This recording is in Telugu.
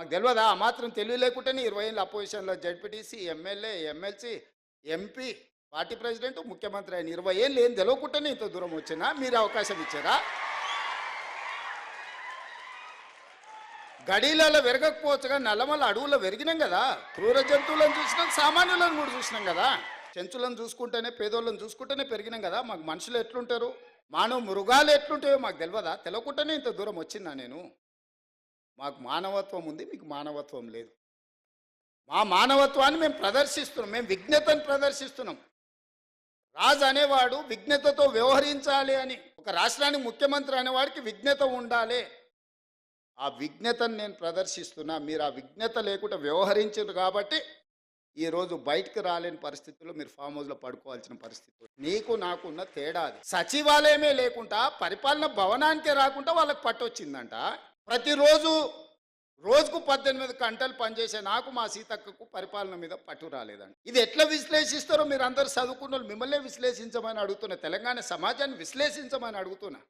మాకు తెలియదా ఆ మాత్రం తెలివి లేకుంటేనే ఇరవై ఏళ్ళు అపోజిషన్లో ZPTC MLA MLC MP party president ముఖ్యమంత్రి అయిన ఇరవై ఏళ్ళు ఏం తెలియకుండానే ఇంత దూరం వచ్చినా? మీరు అవకాశం ఇచ్చారా? గడీలలో వెరగకపోవచ్చుగా నల్లమల్ల అడవుల్లో పెరిగినాం కదా. క్రూర జంతువులను చూసినాం సామాన్యులను కూడా చూసినాం కదా. చెంచులను చూసుకుంటేనే పేదోళ్ళని చూసుకుంటేనే పెరిగినాం కదా. మాకు మనుషులు ఎట్లుంటారు? మానవ మృగాలు ఎట్లుంటాయో మాకు తెలియదా తెలియకుండానే ఇంత దూరం వచ్చినా నేను. మాకు మానవత్వం ఉంది మీకు మానవత్వం లేదు. మా మానవత్వాన్ని మేము ప్రదర్శిస్తున్నాం మేము విఘ్నతను ప్రదర్శిస్తున్నాం. రాజు అనేవాడు విజ్ఞతతో వ్యవహరించాలి అని ఒక రాష్ట్రానికి ముఖ్యమంత్రి అనేవాడికి విజ్ఞత ఉండాలి. ఆ విఘ్నతను నేను ప్రదర్శిస్తున్నా మీరు ఆ విజ్ఞత లేకుండా వ్యవహరించారు కాబట్టి ఈరోజు బయటకు రాలేని పరిస్థితుల్లో మీరు ఫామ్ హౌస్లో పడుకోవాల్సిన పరిస్థితి. నీకు నాకున్న తేడా అది. సచివాలయమే లేకుండా పరిపాలన భవనానికే రాకుండా వాళ్ళకి పట్టొచ్చిందంట. ప్రతిరోజు రోజుకు పద్దెనిమిది గంటలు పనిచేసే నాకు మా సీతక్కకు పరిపాలన మీద పట్టు రాలేదండి. ఇది ఎట్లా విశ్లేషిస్తారో మీరు అందరు చదువుకున్న వాళ్ళు మిమ్మల్నే విశ్లేషించమని అడుగుతున్నా తెలంగాణ సమాజాన్ని విశ్లేషించమని అడుగుతున్నా.